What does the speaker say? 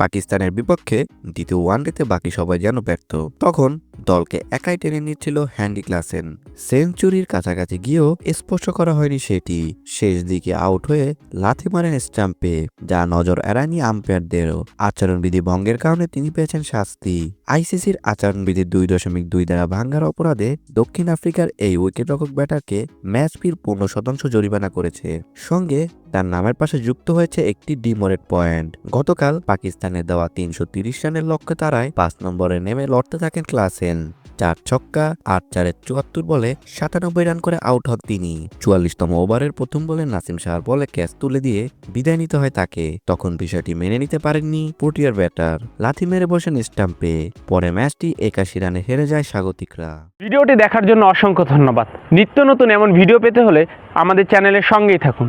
পাকিস্তানের বিপক্ষে দ্বিতীয় ওয়ানডেতে বাকি সবাই যেন ব্যর্থ। তখন দলকে একাই টেনে নিচ্ছিল হ্যান্ডি ক্লাসেন। সেঞ্চুরির কাছাকাছি গিয়েও স্পষ্ট করা হয়নি সেটি। শেষ দিকে আউট হয়ে লাথি মারেন স্টাম্পে, যা নজর এড়ায়নি আম্পায়ারদেরও। আচরণবিধি ভঙ্গের কারণে তিনি পেয়েছেন শাস্তি। আইসিসির আচরণবিধির দুই দশমিক দুই দ্বারা ভাঙ্গার অপরাধে দক্ষিণ আফ্রিকার এই উইকেটরক্ষক ব্যাটারকে ম্যাচ ফির পনেরো শতাংশ জরিমানা করেছে। সঙ্গে তার নামের পাশে যুক্ত হয়েছে একটি ডিমোরেট পয়েন্ট। গতকাল পাকিস্তানের দেওয়া তিনশো রানের লক্ষ্যে তারায় পাঁচ নম্বরে নেমে লড়তে থাকেন ক্লাসেন। চার ছক্কা, আট চারের চুয়াত্তর বলে সাতানব্বই রান করে আউট হন তিনি। চুয়াল্লিশতম ওভারের প্রথম বলে নাসিম শাহর বলে ক্যাচ তুলে দিয়ে বিদায় নিতে হয় তাকে। তখন বিষয়টি মেনে নিতে পারেননি প্রোটিয়ার ব্যাটার। লাথি মেরে বসেন স্টাম্পে। পরে ম্যাচটি একাশি রানে হেরে যায় স্বাগতিকরা। ভিডিওটি দেখার জন্য অসংখ্য ধন্যবাদ। নিত্য নতুন এমন ভিডিও পেতে হলে আমাদের চ্যানেলের সঙ্গেই থাকুন।